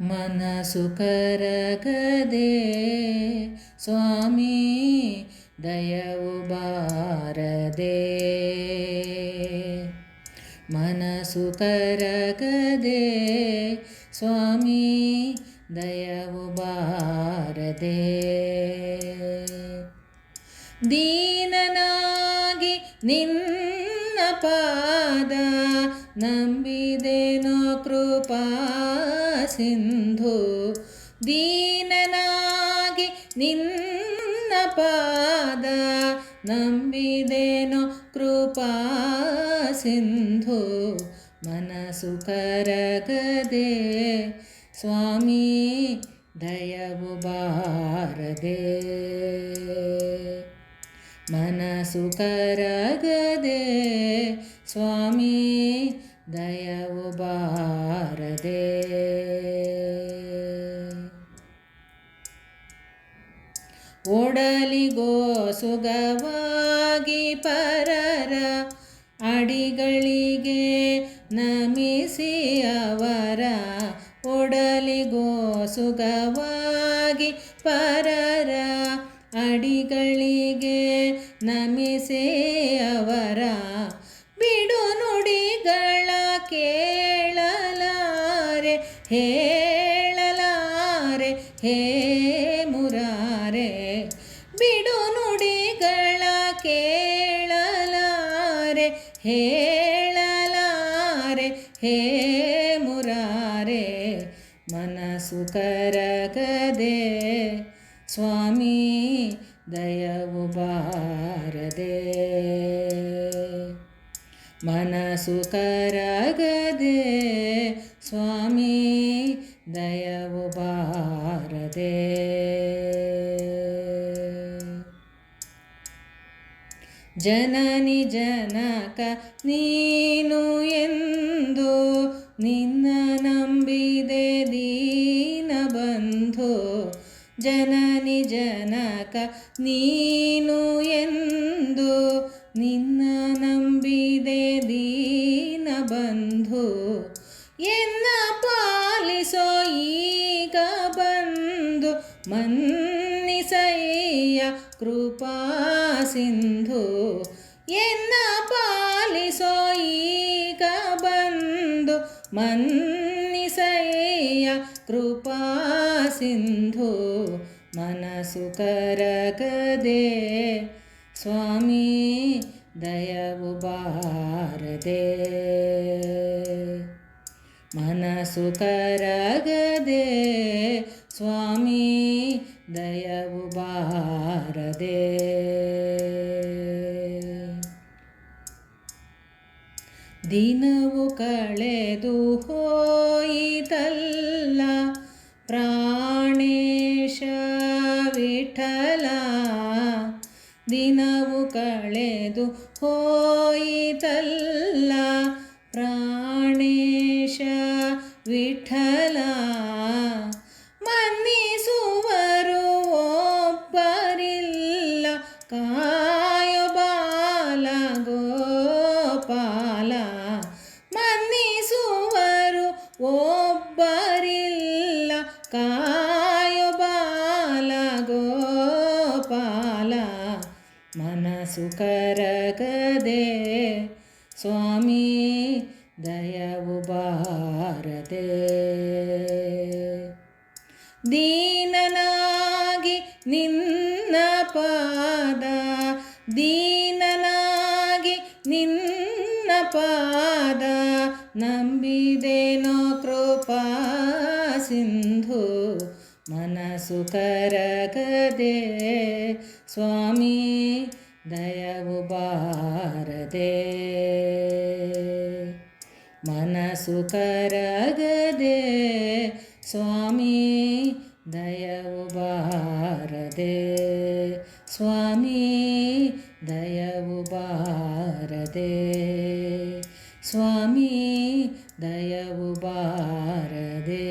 ಮನಸ್ಸು ಕರಗದೆ ಸ್ವಾಮಿ ದಯವು ಬಾರದೆ. ಮನಸ್ಸು ಕರಗದೆ ಸ್ವಾಮಿ ದಯವು ಬಾರದೆ. ದೀನನಾಗಿ ನಿನ್ನ ಪಾದ ನಂಬಿದೆನೋ ಕೃಪಾ ಸಿಂಧು. ದೀನನಾಗಿ ನಿನ್ನ ಪಾದ ನಂಬಿದೆನೋ ಕೃಪಾ ಸಿಂಧು. ಮನಸ್ಸು ಕರಗದೆ ಸ್ವಾಮಿ ದಯವು ಬಾರದೆ. ಮನಸ್ಸು ಕರಗದೆ, ಸ್ವಾಮಿ ದಯವು ಬಾರದೆ. ಒಡಲಿಗೋ ಸುಗವಾಗಿ ಪರರ ಅಡಿಗಳಿಗೆ ನಮಿಸಿ ಅವರ ಒಡಲಿಗೋ ಸುಗವಾಗಿ ಪರರ ಅಡಿಗಳಿಗೆ ನಮಿಸಿ ಅವರ ಬಿಡು ನುಡಿಗಳ ಕೇಳಲಾರೆ, ಹೇಳಲಾರೆ, ಹೇ ಮುರಾರೆ. ಬಿಡು ನುಡಿಗಳ ಕೇಳಲಾರೆ, ಹೇಳಲಾರೆ, ಹೇ ಮುರಾರೆ. ಮನಸ್ಸು ಕರಗದೆ ಸ್ವಾಮಿ ದಯವು ಬಾರದೆ ಮನಸ್ಸು ಕರಗದೆ, ಸ್ವಾಮಿ ದಯವು ಬಾರದೆ ಜನನಿ ಜನಕ ನೀನು ಎಂದು ನಿನ್ನ ನಂಬಿದೆ ದೀನ ಬಂಧು ಜನನಿ ಜನಕ ನೀನು ಎಂದು ನಿನ್ನ ನಂಬಿದೆ ದೀನ ಬಂಧು ಎನ್ನ ಪಾಲಿಸೋ ಈಗ ಬಂದು ಮನ್ನಿಸಯ್ಯ ಕೃಪಾ ಸಿಂಧು ಎನ್ನ ಪಾಲಿಸೋ ಈಗ ಬಂದು ಮನ್ನಿಸಯ್ಯ ಕೃಪಾ ಸಿಂಧು ಮನಸ್ಸು ಕರಗದೆ. ಸ್ವಾಮಿ ದಯವು ಬಾರದೆ. ಮನಸ್ಸು ಕರಗದೆ. ಸ್ವಾಮಿ ದಯವು ದಿನವು ಕಳೆದು ಹೋಯಿತಲ್ಲ ಪ್ರಾಣೇಶ ವಿಠಲ. ದಿನವು ಕಳೆದು ಹೋಯಿತಲ್ಲ ಪ್ರಾಣೇಶ ವಿಠಲ. ಕರಗದೆ ಸ್ವಾಮಿ, ದಯವು ಬಾರದೆ. ದೀನನಾಗಿ ನಿನ್ನ ಪಾದ, ದೀನನಾಗಿ ನಿನ್ನ ಪಾದ, ನಂಬಿದೇನೋ ಕೃಪಾ ಸಿಂಧು, ಮನಸ್ಸು ಕರಗದೆ. ಸ್ವಾಮಿ ದಯವು ಬಾರದೆ ಮನಸ್ಸು ಕರಗದೆ ಸ್ವಾಮಿ ದಯವು ಬಾರದೆ ಸ್ವಾಮಿ ದಯವು ಬಾರದೆ ಸ್ವಾಮಿ ದಯವು ಬಾರದೆ